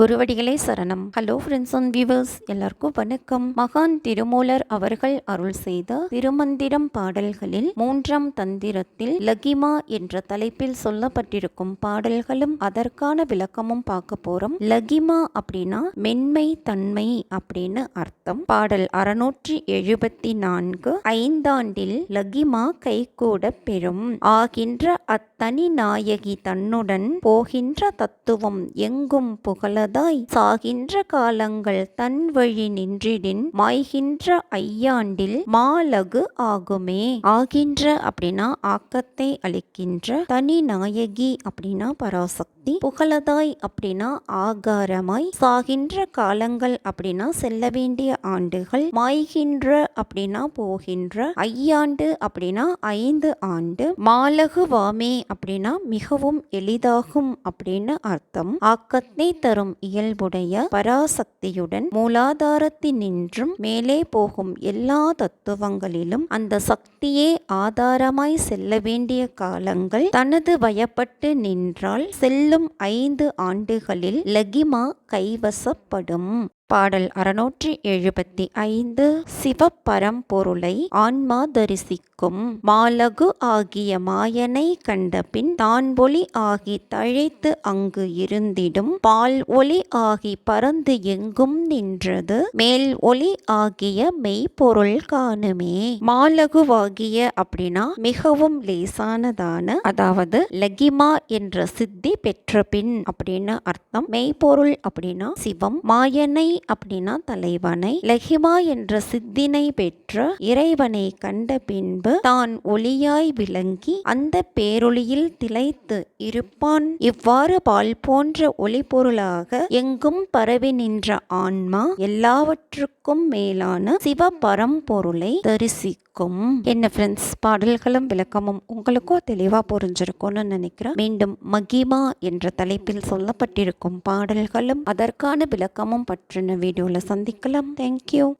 குருவடிகளே சரணம். Hello friends and viewers எல்லாருக்கும் வணக்கம். மகான் திருமூலர் அவர்கள் அருள் செய்த திருமந்திரம் பாடல்களில் மூன்றாம் தந்திரத்தில் லகிமா என்ற தலைப்பில் சொல்லப்பட்டிருக்கும் பாடல்களும் அதற்கான விளக்கமும் பார்க்க போறோம். லகிமா அப்படின்னா மென்மை தன்மை அப்படின்னு அர்த்தம். பாடல் அறுநூற்றி எழுபத்தி நான்கு ஐந்தாண்டில் லகிமா கைகூட பெறும். ஆகின்ற அத்தனி நாயகி தன்னுடன் போகின்ற தத்துவம் எங்கும் புகழ உள்ளதாய் சாகின்ற காலங்கள் தன் வழி நின்றிடின் மாய்கின்ற ஐயாண்டில் மாலகு ஆகுமே. ஆகின்ற அப்படின்னா ஆக்கத்தை அளிக்கின்ற தனி நாயகி அப்படின்னா பராசக்தி. புகழதாய் அப்படின்னா ஆகாரமாய் சாகின்ற காலங்கள் அப்படின்னா செல்ல வேண்டிய ஆண்டுகள் மாய்கின்ற அப்படின்னா போகின்ற ஐயாண்டு அப்படின்னா ஐந்து ஆண்டு மாலகு வாமே அப்படின்னா மிகவும் எளிதாகும் அப்படின்னு அர்த்தம். ஆக்கத்தை தரும் இயல்புடைய பராசக்தியுடன் மூலாதாரத்தினின்றும் மேலே போகும் எல்லா தத்துவங்களிலும் அந்த சக்தியே ஆதாரமாய் செல்ல வேண்டிய காலங்கள் தனது வயப்பட்டு நின்றால் செல்லும் ஐந்து ஆண்டுகளில் லகிமா கைவசப்படும். பாடல் அறுநூற்றி எழுபத்தி ஐந்து சிவப்பரம்பொருளை ஆன்மா தரிசிக்கும் மாலகு ஆகிய மாயனை கண்டபின் தான் ஒளி ஆகி தழைத்து அங்கு இருந்திடும் பால் ஒளி ஆகி பறந்து எங்கும் நின்றது மேல் ஒளி ஆகிய மெய்ப்பொருள் காணுமே. மாலகுவாகிய அப்படின்னா மிகவும் லேசானதான அதாவது லகிமா என்ற சித்தி பெற்ற பின் அப்படின்னு அர்த்தம். மெய்ப்பொருள் அப்படின்னா சிவம். மாயனை அப்படின்னா தலைவனை. லஹிமா என்ற சித்தினை பெற்ற இறைவனை கண்ட பின்பு தான் ஒளியாய் விளங்கி அந்த பேரொளியில் திளைத்து இருப்பான். இவ்வாறு பால் போன்ற ஒளி பொருளாக எங்கும் பரவி நின்ற ஆன்மா எல்லாவற்றுக்கும் மேலான சிவ பரம்பொருளை தரிசிக்கும். என்ன ஃப்ரெண்ட்ஸ் பாடல்களும் விளக்கமும் உங்களுக்கும் தெளிவாக புரிஞ்சிருக்கும்னு நினைக்கிறேன். மீண்டும் மகிமா என்ற தலைப்பில் சொல்லப்பட்டிருக்கும் பாடல்களும் அதற்கான விளக்கமும் பற்றின வீடியோவில் சந்திக்கலாம். தேங்க்யூ